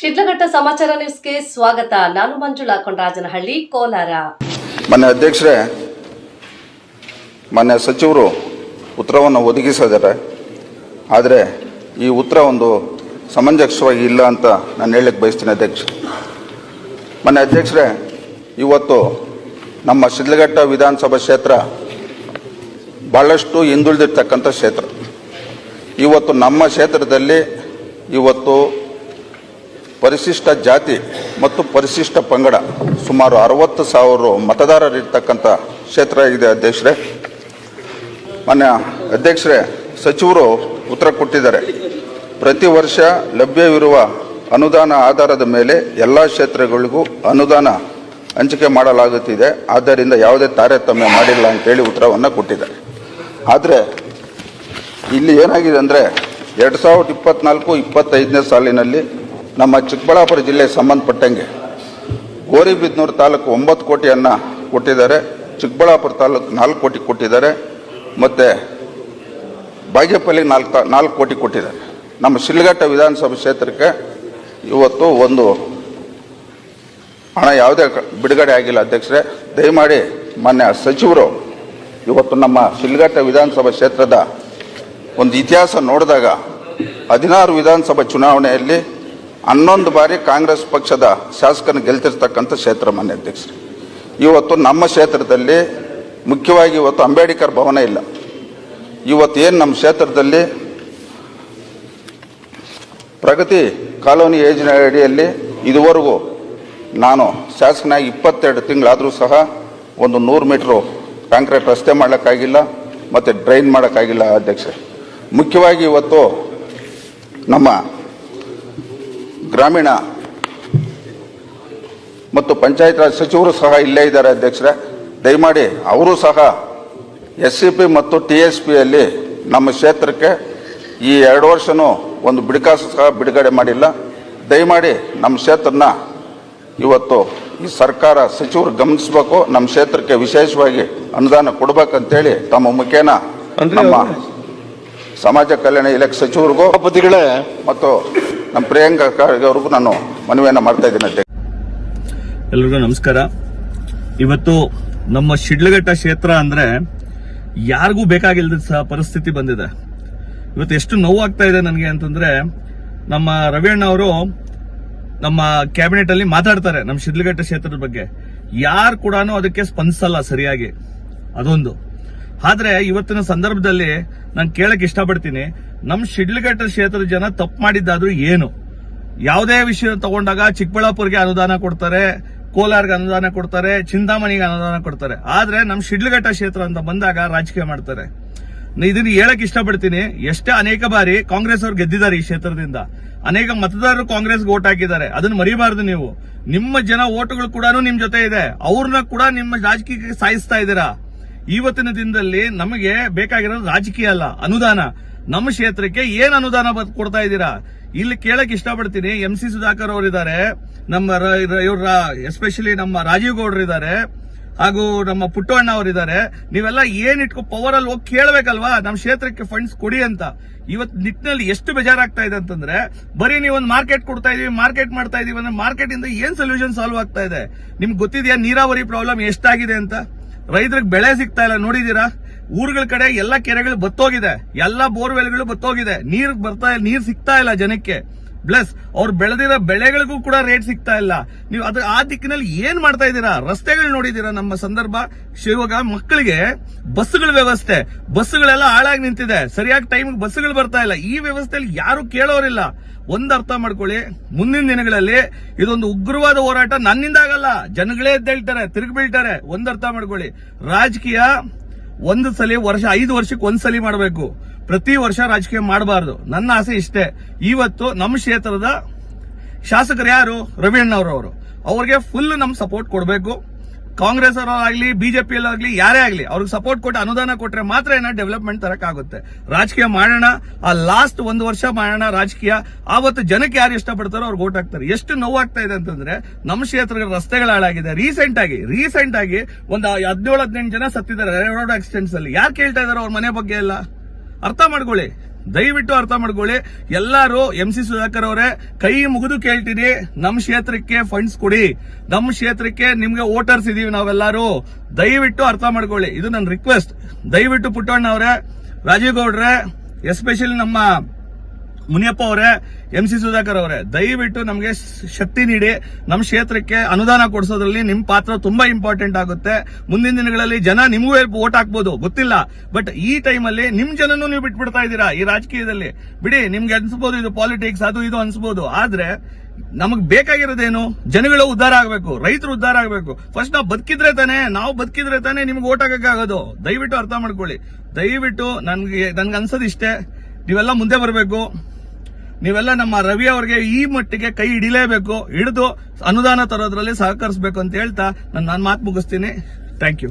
ಸಮಾಚಾರ ನ್ಯೂಸ್ಗೆ ಸ್ವಾಗತ. ನಾನು ಮಂಜುಳಾ ಕೊಂಡರಾಜನಹಳ್ಳಿ ಕೋಲಾರ. ಮನೆ ಅಧ್ಯಕ್ಷರೇ, ಮನೆ ಸಚಿವರು ಉತ್ತರವನ್ನು ಒದಗಿಸಿದ್ದಾರೆ. ಆದರೆ ಈ ಉತ್ತರ ಒಂದು ಸಮಂಜಸವಾಗಿ ಇಲ್ಲ ಅಂತ ನಾನು ಹೇಳಕ್ಕೆ ಬಯಸ್ತೀನಿ ಅಧ್ಯಕ್ಷ. ಮನೆ ಅಧ್ಯಕ್ಷರೇ, ಇವತ್ತು ನಮ್ಮ ಶಿಡ್ಲಘಟ್ಟ ವಿಧಾನಸಭಾ ಕ್ಷೇತ್ರ ಭಾಳಷ್ಟು ಹಿಂದುಳಿದಿರ್ತಕ್ಕಂಥ ಕ್ಷೇತ್ರ. ಇವತ್ತು ನಮ್ಮ ಕ್ಷೇತ್ರದಲ್ಲಿ ಇವತ್ತು ಪರಿಶಿಷ್ಟ ಜಾತಿ ಮತ್ತು ಪರಿಶಿಷ್ಟ ಪಂಗಡ. ಸುಮಾರು ಅರವತ್ತು ಸಾವಿರ ಮತದಾರರಿರ್ತಕ್ಕಂಥ ಕ್ಷೇತ್ರ ಇದೆ ಅಧ್ಯಕ್ಷರೇ. ಮಾನ್ಯ ಅಧ್ಯಕ್ಷರೇ, ಸಚಿವರು ಉತ್ತರ ಕೊಟ್ಟಿದ್ದಾರೆ. ಪ್ರತಿ ವರ್ಷ ಲಭ್ಯವಿರುವ ಅನುದಾನ ಆಧಾರದ ಮೇಲೆ ಎಲ್ಲ ಕ್ಷೇತ್ರಗಳಿಗೂ ಅನುದಾನ ಹಂಚಿಕೆ ಮಾಡಲಾಗುತ್ತಿದೆ. ಆದ್ದರಿಂದ ಯಾವುದೇ ತಾರತಮ್ಯ ಮಾಡಿಲ್ಲ ಅಂತೇಳಿ ಉತ್ತರವನ್ನು ಕೊಟ್ಟಿದ್ದಾರೆ. ಆದರೆ ಇಲ್ಲಿ ಏನಾಗಿದೆ ಅಂದರೆ ಎರಡು ಸಾವಿರದ ಇಪ್ಪತ್ತ್ನಾಲ್ಕು ಇಪ್ಪತ್ತೈದನೇ ಸಾಲಿನಲ್ಲಿ ನಮ್ಮ ಚಿಕ್ಕಬಳ್ಳಾಪುರ ಜಿಲ್ಲೆ ಸಂಬಂಧಪಟ್ಟಂಗೆ ಗೋರಿಬಿದ್ನೂರು ತಾಲೂಕು ಒಂಬತ್ತು ಕೋಟಿಯನ್ನು ಕೊಟ್ಟಿದ್ದಾರೆ. ಚಿಕ್ಕಬಳ್ಳಾಪುರ ತಾಲೂಕು ನಾಲ್ಕು ಕೋಟಿ ಕೊಟ್ಟಿದ್ದಾರೆ. ಮತ್ತು ಬಾಗೇಪಲ್ಲಿ ನಾಲ್ಕು ನಾಲ್ಕು ಕೋಟಿ ಕೊಟ್ಟಿದ್ದಾರೆ. ನಮ್ಮ ಶಿಲ್ಘಟ್ಟ ವಿಧಾನಸಭಾ ಕ್ಷೇತ್ರಕ್ಕೆ ಇವತ್ತು ಒಂದು ಹಣ ಯಾವುದೇ ಬಿಡುಗಡೆ ಆಗಿಲ್ಲ ಅಧ್ಯಕ್ಷರೇ. ದಯಮಾಡಿ ಮಾನ್ಯ ಸಚಿವರು ಇವತ್ತು ನಮ್ಮ ಶಿಲ್ಘಟ್ಟ ವಿಧಾನಸಭಾ ಕ್ಷೇತ್ರದ ಒಂದು ಇತಿಹಾಸ ನೋಡಿದಾಗ ಹದಿನಾರು ವಿಧಾನಸಭಾ ಚುನಾವಣೆಯಲ್ಲಿ ಹನ್ನೊಂದು ಬಾರಿ ಕಾಂಗ್ರೆಸ್ ಪಕ್ಷದ ಶಾಸಕನ ಗೆಲ್ತಿರ್ತಕ್ಕಂಥ ಕ್ಷೇತ್ರ ಮಾನ್ಯ ಅಧ್ಯಕ್ಷರು. ಇವತ್ತು ನಮ್ಮ ಕ್ಷೇತ್ರದಲ್ಲಿ ಮುಖ್ಯವಾಗಿ ಇವತ್ತು ಅಂಬೇಡ್ಕರ್ ಭವನ ಇಲ್ಲ. ಇವತ್ತು ಏನು ನಮ್ಮ ಕ್ಷೇತ್ರದಲ್ಲಿ ಪ್ರಗತಿ ಕಾಲೋನಿ ಯೋಜನೆ ಅಡಿಯಲ್ಲಿ ಇದುವರೆಗೂ ನಾನು ಶಾಸಕನಾಗಿ ಇಪ್ಪತ್ತೆರಡು ತಿಂಗಳಾದರೂ ಸಹ ಒಂದು ನೂರು ಮೀಟ್ರು ಕಾಂಕ್ರೀಟ್ ರಸ್ತೆ ಮಾಡೋಕ್ಕಾಗಿಲ್ಲ ಮತ್ತು ಡ್ರೈನ್ ಮಾಡೋಕ್ಕಾಗಿಲ್ಲ ಅಧ್ಯಕ್ಷ ಮುಖ್ಯವಾಗಿ ಇವತ್ತು ನಮ್ಮ ಗ್ರಾಮೀಣ ಮತ್ತು ಪಂಚಾಯತ್ ರಾಜ್ ಸಚಿವರು ಸಹ ಇಲ್ಲೇ ಇದ್ದಾರೆ ಅಧ್ಯಕ್ಷರೇ. ದಯಮಾಡಿ ಅವರು ಸಹ ಎಸ್ ಸಿ ಪಿ ಮತ್ತು ಟಿ ಎಸ್ ಪಿಯಲ್ಲಿ ನಮ್ಮ ಕ್ಷೇತ್ರಕ್ಕೆ ಈ ಎರಡು ವರ್ಷನೂ ಒಂದು ಬಿಡಿಕಾಸು ಸಹ ಬಿಡುಗಡೆ ಮಾಡಿಲ್ಲ. ದಯಮಾಡಿ ನಮ್ಮ ಕ್ಷೇತ್ರನ ಇವತ್ತು ಈ ಸರ್ಕಾರ ಸಚಿವರು ಗಮನಿಸಬೇಕು ನಮ್ಮ ಕ್ಷೇತ್ರಕ್ಕೆ ವಿಶೇಷವಾಗಿ ಅನುದಾನ ಕೊಡಬೇಕಂತೇಳಿ ತಮ್ಮ ಮುಖೇನ ನಮ್ಮ ಸಮಾಜ ಕಲ್ಯಾಣ ಇಲಾಖೆ ಸಚಿವರಿಗೂ ಮತ್ತು ನಮ್ಮ ಪ್ರಿಯಾಂಕಾ ನಾನು ಮನವಿಯನ್ನು ಮಾಡ್ತಾ ಇದ್ದೀನಿ ಅಧ್ಯಕ್ಷ. ಎಲ್ರಿಗೂ ನಮಸ್ಕಾರ. ಇವತ್ತು ನಮ್ಮ ಶಿಡ್ಲಘಟ್ಟ ಕ್ಷೇತ್ರ ಅಂದ್ರೆ ಯಾರಿಗೂ ಬೇಕಾಗಿಲ್ಲದ ಸಹ ಪರಿಸ್ಥಿತಿ ಬಂದಿದೆ. ಇವತ್ತು ಎಷ್ಟು ನೋವಾಗ್ತಾ ಇದೆ ನನಗೆ ಅಂತಂದ್ರೆ ನಮ್ಮ ರವಿಯಣ್ಣ ಅವರು ನಮ್ಮ ಕ್ಯಾಬಿನೆಟ್ ಅಲ್ಲಿ ಮಾತಾಡ್ತಾರೆ ನಮ್ಮ ಶಿಡ್ಲಘಟ್ಟ ಕ್ಷೇತ್ರದ ಬಗ್ಗೆ. ಯಾರು ಕೂಡ ಅದಕ್ಕೆ ಸ್ಪಂದಿಸಲ್ಲ ಸರಿಯಾಗಿ. ಅದೊಂದು. ಆದ್ರೆ ಇವತ್ತಿನ ಸಂದರ್ಭದಲ್ಲಿ ನಾನು ಕೇಳಕ್ ಇಷ್ಟಪಡ್ತೀನಿ. ನಮ್ಮ ಶಿಡ್ಲಘಟ್ಟ ಕ್ಷೇತ್ರದ ಜನ ತಪ್ಪು ಮಾಡಿದ್ದಾದ್ರೂ ಏನು? ಯಾವುದೇ ವಿಷಯ ತಗೊಂಡಾಗ ಚಿಕ್ಕಬಳ್ಳಾಪುರ್ಗೆ ಅನುದಾನ ಕೊಡ್ತಾರೆ, ಕೋಲಾರ್ಗೆ ಅನುದಾನ ಕೊಡ್ತಾರೆ, ಚಿಂತಾಮಣಿಗೆ ಅನುದಾನ ಕೊಡ್ತಾರೆ. ಆದ್ರೆ ನಮ್ಮ ಶಿಡ್ಲಘಟ್ಟ ಕ್ಷೇತ್ರ ಅಂತ ಬಂದಾಗ ರಾಜಕೀಯ ಮಾಡ್ತಾರೆ. ಇದನ್ನ ಹೇಳಕ್ ಇಷ್ಟಪಡ್ತೀನಿ. ಎಷ್ಟೇ ಅನೇಕ ಬಾರಿ ಕಾಂಗ್ರೆಸ್ ಅವ್ರು ಗೆದ್ದಿದ್ದಾರೆ ಈ ಕ್ಷೇತ್ರದಿಂದ. ಅನೇಕ ಮತದಾರರು ಕಾಂಗ್ರೆಸ್ಗೆ ಓಟ್ ಹಾಕಿದ್ದಾರೆ. ಅದನ್ನ ಮರಿಬಾರ್ದು ನೀವು. ನಿಮ್ಮ ಜನ ಓಟುಗಳು ಕೂಡ ನಿಮ್ ಜೊತೆ ಇದೆ. ಅವ್ರನ್ನ ಕೂಡ ನಿಮ್ಮ ರಾಜಕೀಯಕ್ಕೆ ಸಾಯಿಸ್ತಾ ಇದ್ದೀರಾ? ಇವತ್ತಿನ ದಿನದಲ್ಲಿ ನಮಗೆ ಬೇಕಾಗಿರೋದು ರಾಜಕೀಯ ಅಲ್ಲ, ಅನುದಾನ. ನಮ್ಮ ಕ್ಷೇತ್ರಕ್ಕೆ ಏನ್ ಅನುದಾನ ಕೊಡ್ತಾ ಇದ್ದೀರಾ? ಇಲ್ಲಿ ಕೇಳಕ್ ಇಷ್ಟಪಡ್ತೀನಿ. ಎಂ ಸಿ ಸುಧಾಕರ್ ಅವರಿದ್ದಾರೆ. ನಮ್ಮ ಇವ್ರ ಎಸ್ಪೆಷಲಿ ನಮ್ಮ ರಾಜೀವ್ ಗೌಡ್ರು ಇದ್ದಾರೆ. ಹಾಗೂ ನಮ್ಮ ಪುಟ್ಟಣ್ಣ ಅವರಿದ್ದಾರೆ. ನೀವೆಲ್ಲ ಏನ್ ಇಟ್ಕೊ ಪವರ್ ಅಲ್ಲಿ ಹೋಗಿ ಕೇಳಬೇಕಲ್ವಾ? ನಮ್ಮ ಕ್ಷೇತ್ರಕ್ಕೆ ಫಂಡ್ಸ್ ಕೊಡಿ ಅಂತ. ಇವತ್ ನಿಟ್ಟಿನಲ್ಲಿ ಎಷ್ಟು ಬೇಜಾರಾಗ್ತಾ ಇದೆ ಅಂತಂದ್ರೆ, ಬರೀ ನೀವು ಒಂದು ಮಾರ್ಕೆಟ್ ಕೊಡ್ತಾ ಇದೀವಿ ಮಾರ್ಕೆಟ್ ಮಾಡ್ತಾ ಇದೀವಿ ಅಂದ್ರೆ ಮಾರ್ಕೆಟ್ ಇಂದ ಏನ್ ಸೊಲ್ಯೂಷನ್ ಸಾಲ್ವ್ ಆಗ್ತಾ ಇದೆ? ನಿಮ್ಗೆ ಗೊತ್ತಿದೆಯಾ ನೀರಾವರಿ ಪ್ರಾಬ್ಲಮ್ ಎಷ್ಟಾಗಿದೆ ಅಂತ? ರೈತರಿಗೆ ಬೆಳೆ ಸಿಗ್ತಾ ಇಲ್ಲ ನೋಡಿದೀರಾ ಊರುಗಳ ಕಡೆ ಎಲ್ಲ ಕೆರೆಗಳು ಬತ್ತೋಗಿದೆ. ಎಲ್ಲ ಬೋರ್ವೆಲ್ಗಳು ಬತ್ತೋಗಿದೆ. ನೀರ್ ಬರ್ತಾ ನೀರ್ ಸಿಗ್ತಾ ಇಲ್ಲ ಜನಕ್ಕೆ. ಪ್ಲಸ್ ಅವ್ರು ಬೆಳೆದಿರೋ ಬೆಳೆಗಳಿಗೂ ಕೂಡ ರೇಟ್ ಸಿಗ್ತಾ ಇಲ್ಲ. ನೀವು ಅದ್ರ ಆ ದಿಕ್ಕಿನಲ್ಲಿ ಏನ್ ಮಾಡ್ತಾ ಇದ್ದೀರಾ? ರಸ್ತೆಗಳು ನೋಡಿದೀರಾ ನಮ್ಮ ಸಂದರ್ಭ? ಶಿವಗ ಮಕ್ಕಳಿಗೆ ಬಸ್ಗಳ ವ್ಯವಸ್ಥೆ. ಬಸ್ಸುಗಳೆಲ್ಲ ಹಾಳಾಗಿ ನಿಂತಿದೆ. ಸರಿಯಾಗಿ ಟೈಮ್ ಬಸ್ಸುಗಳು ಬರ್ತಾ ಇಲ್ಲ. ಈ ವ್ಯವಸ್ಥೆಯಲ್ಲಿ ಯಾರು ಕೇಳೋರಿಲ್ಲ. ಒಂದ್ ಅರ್ಥ ಮಾಡ್ಕೊಳ್ಳಿ. ಮುಂದಿನ ದಿನಗಳಲ್ಲಿ ಇದೊಂದು ಉಗ್ರವಾದ ಹೋರಾಟ ನನ್ನಿಂದ ಆಗಲ್ಲ. ಜನಗಳೇ ಎದ್ದೇಳ್ತಾರೆ ತಿರುಗಿ ಬೀಳ್ತಾರೆ ಒಂದ್ ಅರ್ಥ ಮಾಡ್ಕೊಳ್ಳಿ. ರಾಜಕೀಯ ಒಂದು ಸಲ ವರ್ಷ, ಐದು ವರ್ಷಕ್ಕೆ ಒಂದ್ ಸಲ ಮಾಡಬೇಕು. ಪ್ರತಿ ವರ್ಷ ರಾಜಕೀಯ ಮಾಡಬಾರ್ದು. ನನ್ನ ಆಸೆ ಇಷ್ಟೇ. ಇವತ್ತು ನಮ್ಮ ಕ್ಷೇತ್ರದ ಶಾಸಕರು ಯಾರು? ರವಿಯಣ್ಣವರವರು ಅವ್ರಿಗೆ ಫುಲ್ ನಮ್ಮ ಸಪೋರ್ಟ್ ಕೊಡಬೇಕು. ಕಾಂಗ್ರೆಸ್ ಆಗಲಿ ಬಿಜೆಪಿ ಆಗ್ಲಿ ಯಾರೇ ಆಗಲಿ, ಅವ್ರಿಗೆ ಸಪೋರ್ಟ್ ಕೊಟ್ಟು ಅನುದಾನ ಕೊಟ್ರೆ ಮಾತ್ರ ಏನೋ ಡೆವಲಪ್ಮೆಂಟ್ ತರಕ್ಕಾಗುತ್ತೆ ರಾಜಕೀಯ ಮಾಡೋಣ, ಆ ಲಾಸ್ಟ್ ಒಂದು ವರ್ಷ ಮಾಡೋಣ ರಾಜಕೀಯ. ಆವತ್ತು ಜನಕ್ಕೆ ಯಾರು ಇಷ್ಟಪಡ್ತಾರೋ ಅವ್ರಿಗೆ ಓಟ್ ಹಾಕ್ತಾರೆ. ಎಷ್ಟು ನೋವಾಗ್ತಾ ಇದೆ ಅಂತಂದ್ರೆ ನಮ್ಮ ಕ್ಷೇತ್ರದ ರಸ್ತೆಗಳು ಹಾಳಾಗಿದೆ. ರೀಸೆಂಟ್ ಆಗಿ ರೀಸೆಂಟ್ ಆಗಿ ಒಂದು ಹದಿನೇಳು, ಹದಿನೆಂಟು ಜನ ಸತ್ತಿದ್ದಾರೆ. ರೋಡ್ ಆಕ್ಸಿಡೆಂಟ್ಸ್ ಅಲ್ಲಿ. ಯಾರು ಕೇಳ್ತಾ ಇದಾರೆ ಅವ್ರ ಮನೆ ಬಗ್ಗೆ ಎಲ್ಲ. ಅರ್ಥ ಮಾಡ್ಕೊಳ್ಳಿ. ದಯವಿಟ್ಟು ಅರ್ಥ ಮಾಡ್ಕೊಳ್ಳಿ. ಎಲ್ಲಾರು ಎಂ ಸಿ ಸುಧಾಕರ್ ಅವರೇ, ಕೈ ಮುಗಿದು ಕೇಳ್ತೀನಿ. ನಮ್ ಕ್ಷೇತ್ರಕ್ಕೆ ಫಂಡ್ಸ್ ಕೊಡಿ. ನಮ್ ಕ್ಷೇತ್ರಕ್ಕೆ ನಿಮ್ಗೆ ವೋಟರ್ಸ್ ಇದೀವಿ ನಾವೆಲ್ಲರೂ. ದಯವಿಟ್ಟು ಅರ್ಥ ಮಾಡ್ಕೊಳ್ಳಿ. ಇದು ನನ್ನ ರಿಕ್ವೆಸ್ಟ್ ದಯವಿಟ್ಟು ಪುಟ್ಟಣ್ಣ ಅವರೇ ರಾಜೀವ್ ಗೌಡ್ರೆ ಎಸ್ಪೆಷಲಿ ನಮ್ಮ ಮುನಿಯಪ್ಪ ಅವರೇ, ಎಂ ಸಿ ಸುಧಾಕರ್ ಅವರೇ, ದಯವಿಟ್ಟು ನಮಗೆ ಶಕ್ತಿ ನೀಡಿ ನಮ್ಮ ಕ್ಷೇತ್ರಕ್ಕೆ ಅನುದಾನ ಕೊಡಿಸೋದ್ರಲ್ಲಿ ನಿಮ್ಮ ಪಾತ್ರ ತುಂಬಾ ಇಂಪಾರ್ಟೆಂಟ್ ಆಗುತ್ತೆ. ಮುಂದಿನ ದಿನಗಳಲ್ಲಿ ಜನ ನಿಮಗೂ ವೋಟ್ ಹಾಕ್ಬೋದು, ಗೊತ್ತಿಲ್ಲ. ಬಟ್ ಈ ಟೈಮಲ್ಲಿ ನಿಮ್ ಜನನು ನೀವು ಬಿಟ್ಬಿಡ್ತಾ ಇದ್ದೀರಾ ಈ ರಾಜಕೀಯದಲ್ಲಿ? ಬಿಡಿ, ನಿಮ್ಗೆ ಅನ್ಸ್ಬೋದು ಇದು ಪಾಲಿಟಿಕ್ಸ್ ಅದು ಇದು ಅನ್ಸ್ಬೋದು. ಆದ್ರೆ ನಮಗ್ ಬೇಕಾಗಿರೋದೇನು? ಜನಗಳು ಉದ್ಧಾರ ಆಗ್ಬೇಕು, ರೈತರು ಉದ್ಧಾರ ಆಗ್ಬೇಕು. ಫಸ್ಟ್ ನಾವು ಬದುಕಿದ್ರೆ ತಾನೇ, ನಾವು ಬದುಕಿದ್ರೆ ತಾನೇ ನಿಮ್ಗೆ ಓಟ್ ಹಾಕಕ್ಕಾಗೋದು. ದಯವಿಟ್ಟು ಅರ್ಥ ಮಾಡ್ಕೊಳ್ಳಿ. ದಯವಿಟ್ಟು ನನ್ಗೆ ನನ್ಗೆ ಅನ್ಸೋದು ಇಷ್ಟೇ. ನೀವೆಲ್ಲ ಮುಂದೆ ಬರಬೇಕು. ನೀವೆಲ್ಲ ನಮ್ಮ ರವಿ ಅವರಿಗೆ ಈ ಮಟ್ಟಿಗೆ ಕೈ ಹಿಡಿಲೇಬೇಕು, ಹಿಡಿದು ಅನುದಾನ ತರೋದ್ರಲ್ಲಿ ಸಹಕರಿಸಬೇಕು ಅಂತ ಹೇಳ್ತಾ ನಾನು ನನ್ನ ಮಾತು ಮುಗಿಸ್ತೀನಿ. Thank you